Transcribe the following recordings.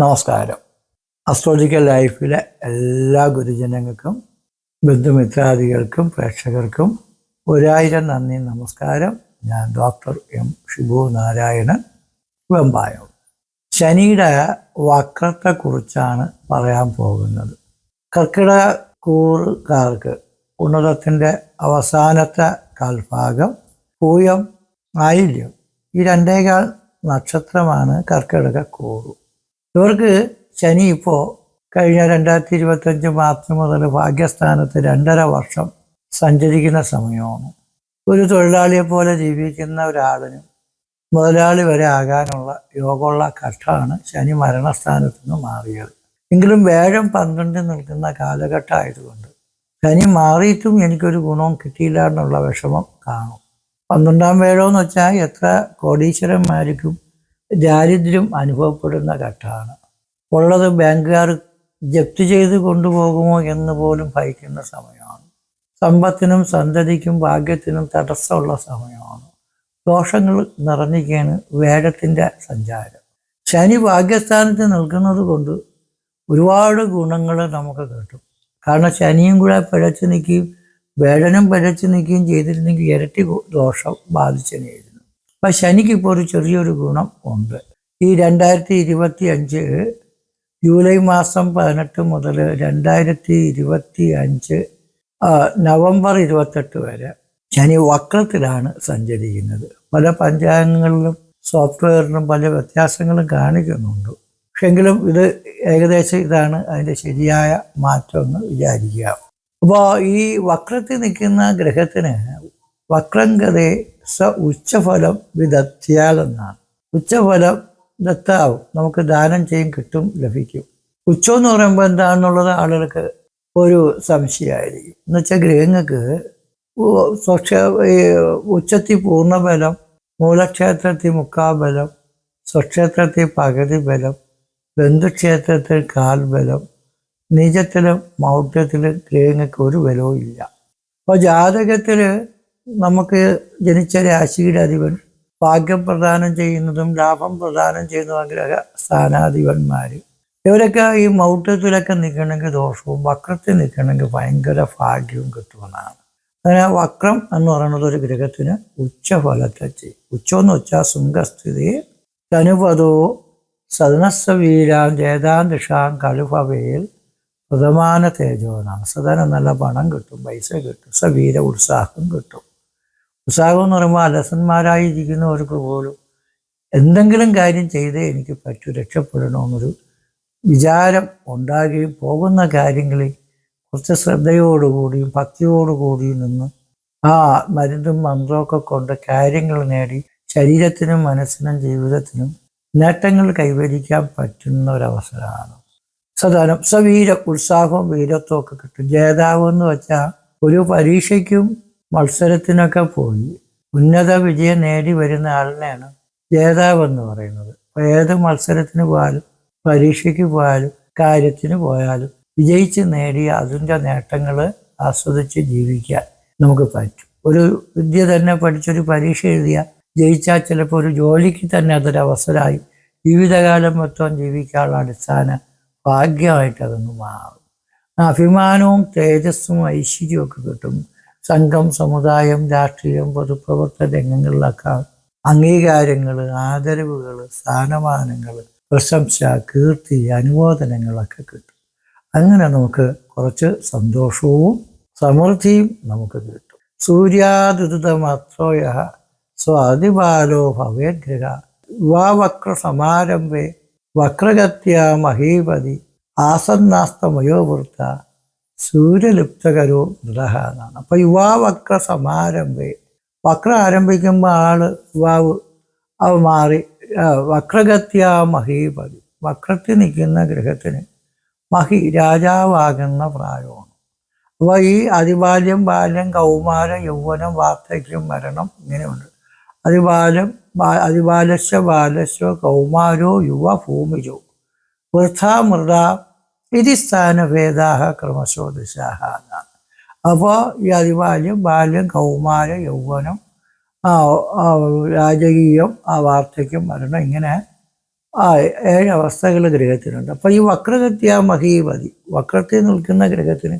നമസ്കാരം. അസ്ട്രോളജിക്കൽ ലൈഫിലെ എല്ലാ ഗുരുജനങ്ങൾക്കും ബന്ധുമിത്രാദികൾക്കും പ്രേക്ഷകർക്കും ഒരായിരം നന്ദി നമസ്കാരം. ഞാൻ ഡോക്ടർ എം ഷിബു നാരായണൻ വെമ്പായം. ശനിയുടെ വക്രത്തെക്കുറിച്ചാണ് പറയാൻ പോകുന്നത്. കർക്കിടക കൂറുകാർക്ക് ഉന്നതത്തിന്റെ അവസാനത്തെ കാൽഭാഗം പൂയം ആയില്യം. ഈ രണ്ടേകാൽ നക്ഷത്രമാണ് കർക്കിടക കൂറു. ഇവർക്ക് ശനി ഇപ്പോൾ കഴിഞ്ഞ രണ്ടായിരത്തി ഇരുപത്തഞ്ച് മാർച്ച് മുതൽ ഭാഗ്യസ്ഥാനത്ത് രണ്ടര വർഷം സഞ്ചരിക്കുന്ന സമയമാണ്. ഒരു തൊഴിലാളിയെ പോലെ ജീവിക്കുന്ന ഒരാളിനും മുതലാളി വരെ ആകാനുള്ള യോഗമുള്ള ഘട്ടമാണ് ശനി മരണസ്ഥാനത്ത് നിന്ന് മാറിയത്. എങ്കിലും വേഴം പന്ത്രണ്ടിൽ നിൽക്കുന്ന കാലഘട്ടമായതുകൊണ്ട് ശനി മാറിയിട്ടും എനിക്കൊരു ഗുണവും കിട്ടിയില്ല എന്നുള്ള വിഷമം കാണും. പന്ത്രണ്ടാം വേഴമെന്ന് വെച്ചാൽ എത്ര കോടീശ്വരന്മാർക്കും ദാരിദ്ര്യം അനുഭവപ്പെടുന്ന ഘട്ടമാണ് ഉള്ളത് ബാങ്കുകാർ ജപ്തി ചെയ്ത് കൊണ്ടുപോകുമോ എന്ന് പോലും ഭയക്കുന്ന സമയമാണ്. സമ്പത്തിനും സന്തതിക്കും ഭാഗ്യത്തിനും തടസ്സമുള്ള സമയമാണ്. ദോഷങ്ങൾ നിറഞ്ഞിരിക്കുകയാണ് വേഗത്തിന്റെ സഞ്ചാരം. ശനി ഭാഗ്യസ്ഥാനത്ത് നിൽക്കുന്നത് കൊണ്ട് ഒരുപാട് ഗുണങ്ങൾ നമുക്ക് കിട്ടും. കാരണം ശനിയും കൂടെ പിഴച്ചു നിൽക്കുകയും വേഴനും പിഴച്ചു നിൽക്കുകയും ചെയ്തിരുന്നെങ്കിൽ ഇരട്ടി ദോഷം ബാധിച്ചെന്നായിരുന്നു അപ്പം ശനിക്ക് ഇപ്പോൾ ഒരു ചെറിയൊരു ഗുണം ഉണ്ട്. ഈ രണ്ടായിരത്തി ഇരുപത്തി അഞ്ച് ജൂലൈ മാസം പതിനെട്ട് മുതൽ രണ്ടായിരത്തി ഇരുപത്തി അഞ്ച് നവംബർ ഇരുപത്തെട്ട് വരെ ശനി വക്രത്തിലാണ് സഞ്ചരിക്കുന്നത്. പല പഞ്ചാംഗങ്ങളിലും സോഫ്റ്റ്വെയറിലും പല വ്യത്യാസങ്ങളും കാണിക്കുന്നുണ്ട്. പക്ഷെങ്കിലും ഇത് ഏകദേശം ഇതാണ് അതിന്റെ ശരിയായ മാറ്റം എന്ന് വിചാരിക്കുക. അപ്പോൾ ഈ വക്രത്തിൽ നിൽക്കുന്ന ഗ്രഹത്തിന് വക്രം ഗതേ സ ഉച്ചഫലം വിദഗ്ധ്യാലെന്നാണ്. ഉച്ചഫലം ദത്താവും നമുക്ക് ദാനം ചെയ്യും കിട്ടും ലഭിക്കും. ഉച്ചം എന്ന് പറയുമ്പോൾ എന്താണെന്നുള്ളത് ആളുകൾക്ക് ഒരു സംശയമായിരിക്കും. എന്ന് വെച്ചാൽ ഗ്രഹങ്ങൾക്ക് സ്വക്ഷ ഉച്ചത്തിൽ പൂർണബലം മൂലക്ഷേത്രത്തിൽ മുക്കാബലം സ്വക്ഷേത്രത്തിൽ പകുതി ബലം ബന്ധുക്ഷേത്രത്തിൽ കാൽ ബലം നീചത്തിലും മൗഢ്യത്തിലും ഗ്രഹങ്ങൾക്ക് ഒരു ബലവും ഇല്ല. അപ്പോൾ ജാതകത്തിൽ നമുക്ക് ജനിച്ച രാശിയുടെ അധിപൻ ഭാഗ്യം പ്രദാനം ചെയ്യുന്നതും ലാഭം പ്രദാനം ചെയ്യുന്നതും ആഗ്രഹ സ്ഥാനാധിപന്മാർ ഇവരൊക്കെ ഈ മൗഢ്യത്തിലൊക്കെ നിൽക്കണമെങ്കിൽ ദോഷവും വക്രത്തിൽ നിൽക്കണമെങ്കിൽ ഭയങ്കര ഭാഗ്യവും കിട്ടുമെന്നാണ്. അങ്ങനെ വക്രം എന്ന് പറയുന്നത് ഒരു ഗ്രഹത്തിന് ഉച്ചഫലത്തെ ചെയ്യും. ഉച്ചം എന്ന് വെച്ചാൽ ശൃംഗസ്ഥിതി തനുപദോ സദനസ്വീരാം ജേതാന്തിഷാം കലുഭവേൽ പ്രഥമാന തേജോ എന്നാണ്. സദനം നല്ല പണം കിട്ടും പൈസ കിട്ടും സവീര ഉത്സാഹം കിട്ടും. ഉത്സാഹം എന്ന് പറയുമ്പോൾ അലസന്മാരായിരിക്കുന്നവർക്ക് പോലും എന്തെങ്കിലും കാര്യം ചെയ്തേ എനിക്ക് പറ്റൂ രക്ഷപ്പെടണമെന്നൊരു വിചാരം ഉണ്ടാകുകയും പോകുന്ന കാര്യങ്ങളിൽ കുറച്ച് ശ്രദ്ധയോടുകൂടിയും ഭക്തിയോടുകൂടിയും നിന്ന് ആ മരുന്നും മന്ത്രമൊക്കെ കൊണ്ട് കാര്യങ്ങൾ നേടി ശരീരത്തിനും മനസ്സിനും ജീവിതത്തിനും നേട്ടങ്ങൾ കൈവരിക്കാൻ പറ്റുന്ന ഒരവസരമാണ് സദാനം സവീര ഉത്സാഹവും വീരത്വവും ഒക്കെ കിട്ടും. ജേതാവ് എന്ന് വെച്ചാൽ ഒരു പരീക്ഷയ്ക്കും മത്സരത്തിനൊക്കെ പോയി. ഉന്നത വിജയം നേടി വരുന്ന ആളിനെയാണ് ജേതാവെന്ന് പറയുന്നത്. ഏത് മത്സരത്തിന് പോയാലും പരീക്ഷയ്ക്ക് പോയാലും കാര്യത്തിന് പോയാലും വിജയിച്ച് നേടിയ അതിന്റെ നേട്ടങ്ങൾ ആസ്വദിച്ച് ജീവിക്കാൻ നമുക്ക് പറ്റും. ഒരു വിദ്യ തന്നെ പഠിച്ചൊരു പരീക്ഷ എഴുതിയ ജയിച്ചാൽ ചിലപ്പോൾ ഒരു ജോലിക്ക് തന്നെ അതൊരു അവസരമായി ജീവിതകാലം മൊത്തം ജീവിക്കാനുള്ള അടിസ്ഥാന ഭാഗ്യമായിട്ട് അതൊന്ന് മാറും. അഭിമാനവും തേജസ്സും ഐശ്വര്യവും ഒക്കെ കിട്ടും. സംഘം സമുദായം രാഷ്ട്രീയം പൊതുപ്രവർത്തന രംഗങ്ങളിലൊക്കെ അംഗീകാരങ്ങൾ ആദരവുകൾ സ്ഥാനമാനങ്ങൾ പ്രശംസ കീർത്തി അനുമോദനങ്ങളൊക്കെ കിട്ടും. അങ്ങനെ നമുക്ക് കുറച്ച് സന്തോഷവും സമൃദ്ധിയും നമുക്ക് കിട്ടും. സൂര്യാദുരിതമത്രോയ സ്വാതിബാലോ ഭവേഗ്രഹ യുവാവക്ര സമാരംഭേ വക്രഗത്യ മഹീപതി ആസന്നാസ്തമയോവൃത്ത സൂര്യലുപ്തകരോ മൃതഹ എന്നാണ് അപ്പൊ യുവാവക്ര സമാരംഭേ. വക്ര ആരംഭിക്കുമ്പോൾ ആൾ യുവാവ് അവ മാറി വക്രഗത്യാ മഹീപതി വക്രത്തിൽ നിൽക്കുന്ന ഗ്രഹത്തിന് മഹി രാജാവാകുന്ന പ്രായമാണ്. അപ്പോൾ ഈ അതിബാല്യം ബാല്യം കൗമാരം യൗവനം വാർദ്ധക്യം മരണം ഇങ്ങനെയുണ്ട്. അതിബാലം ബാ- അതിബാലസ്യ ബാലസ്യോ കൗമാരോ യുവ ഭൂമിജോ. വൃഥാ മൃത ഇതി സ്ഥാനഭേദാഹ ക്രമശോ എന്നാണ് അപ്പോൾ ഈ അതിബാല്യം ബാല്യം കൗമാരം യൗവനം രാജകീയം ആ വാർദ്ധക്യം മരണം ഇങ്ങനെ ആ ഏഴ് ഗ്രഹത്തിനുണ്ട് അപ്പോൾ ഈ വക്രഗത്യ മഹീപതി വക്രത്തിൽ നിൽക്കുന്ന ഗ്രഹത്തിന്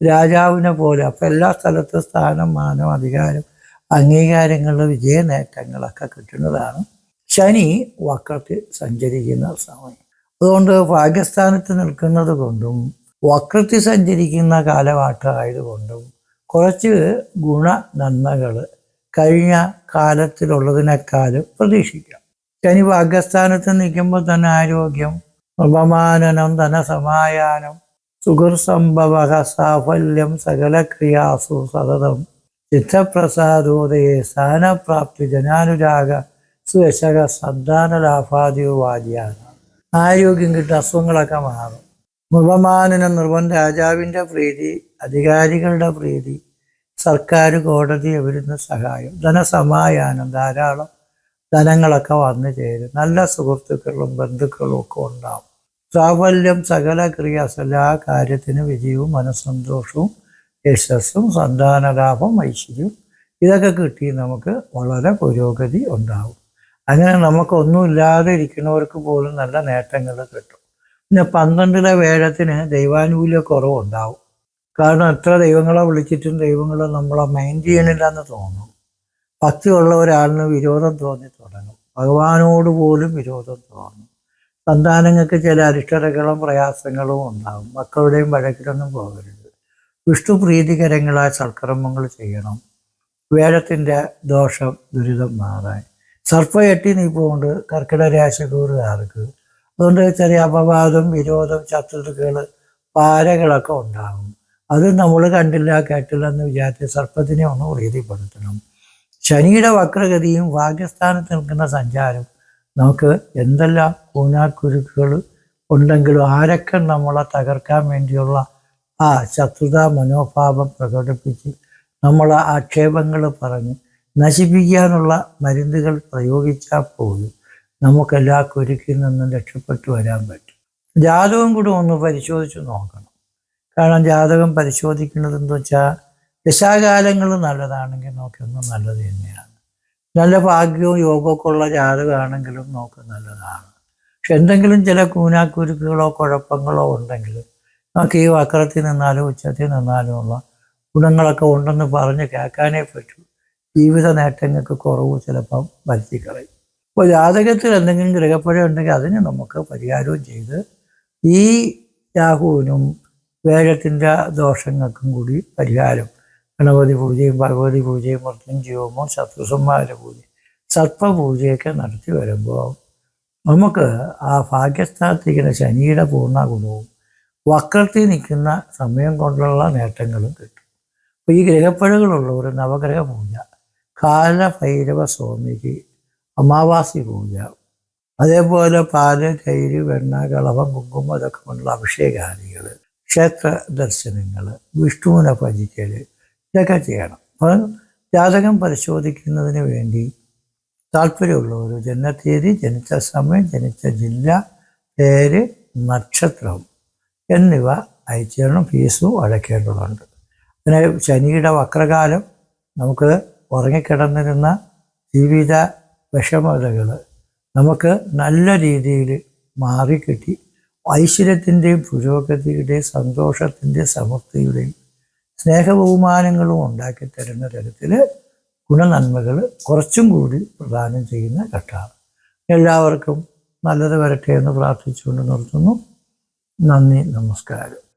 രാജാവിനെ പോലെ അപ്പോൾ എല്ലാ സ്ഥലത്തും സ്ഥാനം മാനം അധികാരം അംഗീകാരങ്ങളുടെ വിജയ നേട്ടങ്ങളൊക്കെ കിട്ടുന്നതാണ്. ശനി വക്രത്തിൽ സഞ്ചരിക്കുന്ന സമയം. അതുകൊണ്ട് പാകിസ്ഥാനത്ത് നിൽക്കുന്നത് കൊണ്ടും വക്രത്തിൽ സഞ്ചരിക്കുന്ന കാലഘട്ടമായതുകൊണ്ടും കുറച്ച് ഗുണ നന്മകൾ കഴിഞ്ഞ കാലത്തിലുള്ളതിനേക്കാളും പ്രതീക്ഷിക്കാം. ശനി പാകിസ്ഥാനത്ത് നിൽക്കുമ്പോൾ തന്നെ ആരോഗ്യം ഉപമാനനം ധനസമായാനം സുഹൃസംഭവ സാഫല്യം സകല ക്രിയാസു സതതം ചിത്തപ്രസാദോദയെ സ്ഥാനപ്രാപ്തി ജനാനുരാഗ സുയശക സന്താനലാഭാദിയോ വാദ്യാണ് ആരോഗ്യം കിട്ടും അസുഖങ്ങളൊക്കെ മാറും. നിർവമാനന നിർവൻ രാജാവിന്റെ പ്രീതി അധികാരികളുടെ പ്രീതി സർക്കാർ കോടതി അവരുന്ന സഹായം ധനസമായാനം ധാരാളം ധനങ്ങളൊക്കെ വന്നു ചേരും. നല്ല സുഹൃത്തുക്കളും ബന്ധുക്കളും ഒക്കെ ഉണ്ടാവും. സാഫല്യം സകല ക്രിയാസ് എല്ലാ കാര്യത്തിനും വിജയവും മനസ്സന്തോഷവും യശസ്സും സന്താനലാഭം ഐശ്വര്യവും ഇതൊക്കെ കിട്ടി നമുക്ക് വളരെ പുരോഗതി ഉണ്ടാവും. അങ്ങനെ നമുക്കൊന്നുമില്ലാതെ ഇരിക്കുന്നവർക്ക് പോലും നല്ല നേട്ടങ്ങൾ കിട്ടും. പിന്നെ പന്ത്രണ്ടിലെ വേഴത്തിന് ദൈവാനുകൂല്യ കുറവുണ്ടാവും. കാരണം എത്ര ദൈവങ്ങളെ വിളിച്ചിട്ടും ദൈവങ്ങൾ നമ്മളെ മൈൻഡ് ചെയ്യണില്ല എന്ന് തോന്നും. ഭക്തിയുള്ള ഒരാളിന് വിരോധം തോന്നി തുടങ്ങും. ഭഗവാനോട് പോലും വിരോധം തോന്നും. സന്താനങ്ങൾക്ക് ചില അരിഷ്ടതകളും പ്രയാസങ്ങളും ഉണ്ടാകും മക്കളുടെയും വഴക്കിലൊന്നും പോകരുത്. വിഷ്ണു പ്രീതികരങ്ങളായ സൽക്കർമ്മങ്ങൾ ചെയ്യണം. വേഴത്തിന്റെ ദോഷം ദുരിതം മാറാൻ. സർപ്പം എട്ടി നീപ്പുകൊണ്ട് കർക്കിടക ആർക്ക് അതുകൊണ്ട് ചെറിയ അപവാദം വിരോധം ശത്രുതകൾ പാരകളൊക്കെ ഉണ്ടാകും അത് നമ്മൾ കണ്ടില്ല കേട്ടില്ല എന്ന് വിചാരിച്ച് സർപ്പത്തിനെ ഒന്ന് പ്രീതിപ്പെടുത്തണം ശനിയുടെ വക്രഗതിയും ഭാഗ്യസ്ഥാനത്ത് നിൽക്കുന്ന സഞ്ചാരം നമുക്ക് എന്തെല്ലാം കൂനാക്കുരുക്കുകൾ ഉണ്ടെങ്കിലും ആരൊക്കെ നമ്മളെ തകർക്കാൻ വേണ്ടിയുള്ള ആ ശത്രുതാ മനോഭാവം പ്രകടിപ്പിച്ച് നമ്മളെ ആക്ഷേപങ്ങൾ പറഞ്ഞ് നശിപ്പിക്കാനുള്ള മരുന്നുകൾ പ്രയോഗിച്ചാൽ പോലും നമുക്കെല്ലാ കുരുക്കിൽ നിന്നും രക്ഷപ്പെട്ടു വരാൻ പറ്റും. ജാതകം കൂടെ ഒന്ന് പരിശോധിച്ച് നോക്കണം. കാരണം ജാതകം പരിശോധിക്കുന്നത് എന്താ വെച്ചാൽ ദശാകാലങ്ങൾ നല്ലതാണെങ്കിൽ നോക്കുന്നത് നല്ലത് തന്നെയാണ്. നല്ല ഭാഗ്യവും യോഗമൊക്കെ ഉള്ള ജാതകമാണെങ്കിലും നോക്ക് നല്ലതാണ്. പക്ഷെ എന്തെങ്കിലും ചില കൂനാക്കുരുക്കുകളോ കുഴപ്പങ്ങളോ ഉണ്ടെങ്കിൽ നമുക്ക് ഈ വക്രത്തിൽ നിന്നാലും ഉച്ചത്തിൽ നിന്നാലും ഉള്ള ഗുണങ്ങളൊക്കെ ഉണ്ടെന്ന് പറഞ്ഞ് കേൾക്കാനേ പറ്റൂ. ജീവിത നേട്ടങ്ങൾക്ക് കുറവ് ചിലപ്പം വരുത്തിക്കളയും. അപ്പോൾ ജാതകത്തിൽ എന്തെങ്കിലും ഗ്രഹപ്പഴം ഉണ്ടെങ്കിൽ അതിന് നമുക്ക് പരിഹാരവും ചെയ്ത് ഈ രാഹുവിനും വേഴത്തിന്റെ ദോഷങ്ങൾക്കും കൂടി പരിഹാരം. ഗണപതി പൂജയും ഭഗവതി പൂജയും മൃത്യുഞ്ജീവമോ ശത്രുസംഹാര പൂജ സർപ്പപൂജയൊക്കെ നടത്തി വരുമ്പോൾ നമുക്ക് ആ ഭാഗ്യസ്ഥാനത്തിരിക്കുന്ന ശനിയുടെ പൂർണ ഗുണവും വക്രത്തിൽ നിൽക്കുന്ന സമയം കൊണ്ടുള്ള നേട്ടങ്ങളും കിട്ടും. അപ്പോൾ ഈ ഒരു നവഗ്രഹ പൂജ കാലഭൈരവ സ്വാമിക്ക് അമാവാസി പൂജ. അതേപോലെ പാൽ തൈര് വെണ്ണ കളവം കുങ്കുമം ഇതൊക്കെ കൊണ്ടുള്ള അഭിഷേകാദികൾ ക്ഷേത്ര ദർശനങ്ങൾ വിഷ്ണുവിനെ ഭജിക്കൽ ഇതൊക്കെ ചെയ്യണം. അപ്പോൾ ജാതകം പരിശോധിക്കുന്നതിന് വേണ്ടി താല്പര്യമുള്ളവർ ജനനത്തീയതി ജനിച്ച സമയം ജനിച്ച ജില്ല പേര് നക്ഷത്രം എന്നിവ അയച്ചു തരണം. ഫീസും അടയ്ക്കേണ്ടതുണ്ട്. പിന്നെ ശനിയുടെ വക്രകാലം നമുക്ക് ഉറങ്ങിക്കിടന്നിരുന്ന ജീവിത വിഷമതകൾ നമുക്ക് നല്ല രീതിയിൽ മാറിക്കിട്ടി. ഐശ്വര്യത്തിന്റെയും പുരോഗതിയുടെയും സന്തോഷത്തിന്റെയും സമൃദ്ധിയുടെയും സ്നേഹബഹുമാനങ്ങളും ഉണ്ടാക്കി തരുന്ന തരത്തിൽ ഗുണനന്മകൾ കുറച്ചും കൂടി പ്രദാനം ചെയ്യുന്ന ഘട്ടമാണ്. എല്ലാവർക്കും നല്ലത് വരട്ടെ എന്ന് പ്രാർത്ഥിച്ചുകൊണ്ട് നിർത്തുന്നു. നന്ദി നമസ്കാരം.